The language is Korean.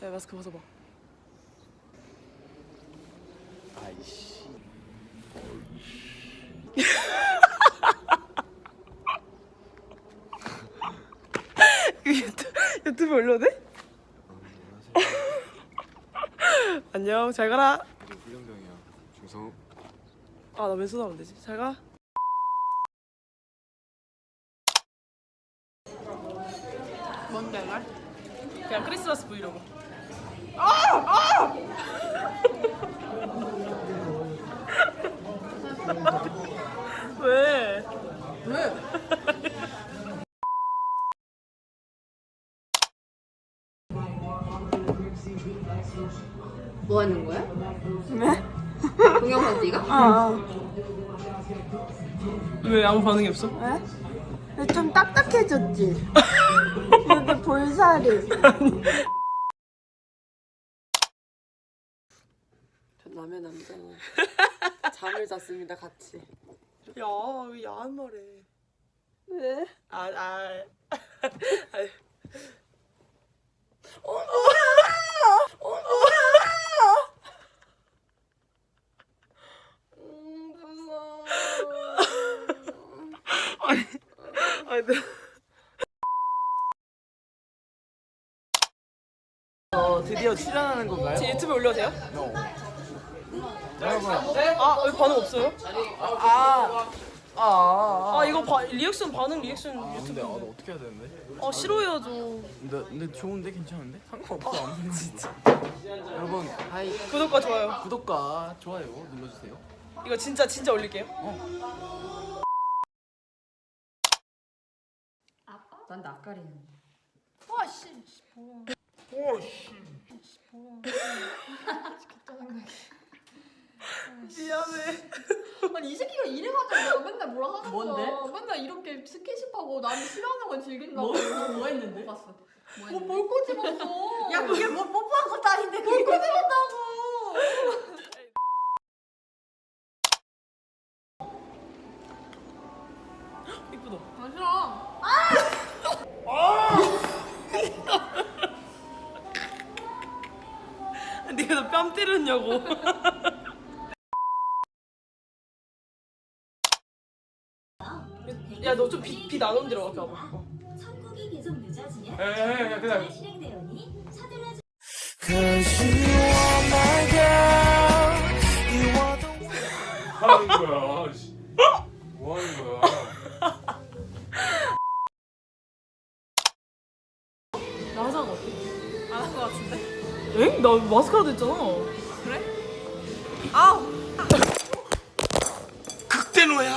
마스크 벗어봐. 아이씨. 유튜브, 유튜브 올려도 돼? 안녕, 잘 가라. 불량병이야. 중성. 아, 나 왼손 하면 되지. 잘 가. 뭔데, 말? 그냥 크리스마스 브이로그. 왜? 왜? 뭐 하는 거야? 왜? 동영상 찍어? 아. 왜 아무 반응이 없어? 왜? 좀 딱딱해졌지? 여기 볼살이. 전 남의 남자는 잠을 잤습니다 같이. 야, 왜 야한 말해? 왜? 아, 아. 음, 무서워. 아니, 아니, 네. 어, 드디어 출연하는 건가요? 제 유튜브에 올려도 돼요? 여러분. 아, 왜 반응 없어요? 아. 아. 아, 이거 바, 리액션 반응 리액션 근데 아, 나 유튜브인데. 어떻게 해야 되는데? 아, 싫어해야죠. 근데 근데 좋은데 괜찮은데? 상관없어 아무 진짜. 여러분, 하이. 구독과 좋아요. 구독과 좋아요 눌러주세요. 이거 진짜 진짜 올릴게요. 난 낯가리는. 미안해. 아니 이 새끼가 이래가지고 내가 맨날 뭐라 하는 뭔데? 거야. 맨날 이렇게 스킨십하고 나는 싫어하는 건 즐긴다고. 뭐, 뭐 했는데? 봤어. 뭐 했는데? 뭘 꼬집었어. 야 그게 뭐 뽀뽀한 것도 아닌데 뭘 그게 꼬집었다고. 이쁘다. 아 싫어. 네가 나뺨 때렸냐고. 야, 너좀빛안온 데로 와. 봐봐. 선곡이 계속 늦어지면 에, 에, 그냥. 잘 실행되오니 서둘러 하는 거야? 씨. 뭐 하는 거야? 나 하자가 어때? 안할것 같은데? 엥? 나 마스카라도 했잖아. 그래? 아우! 극대노야.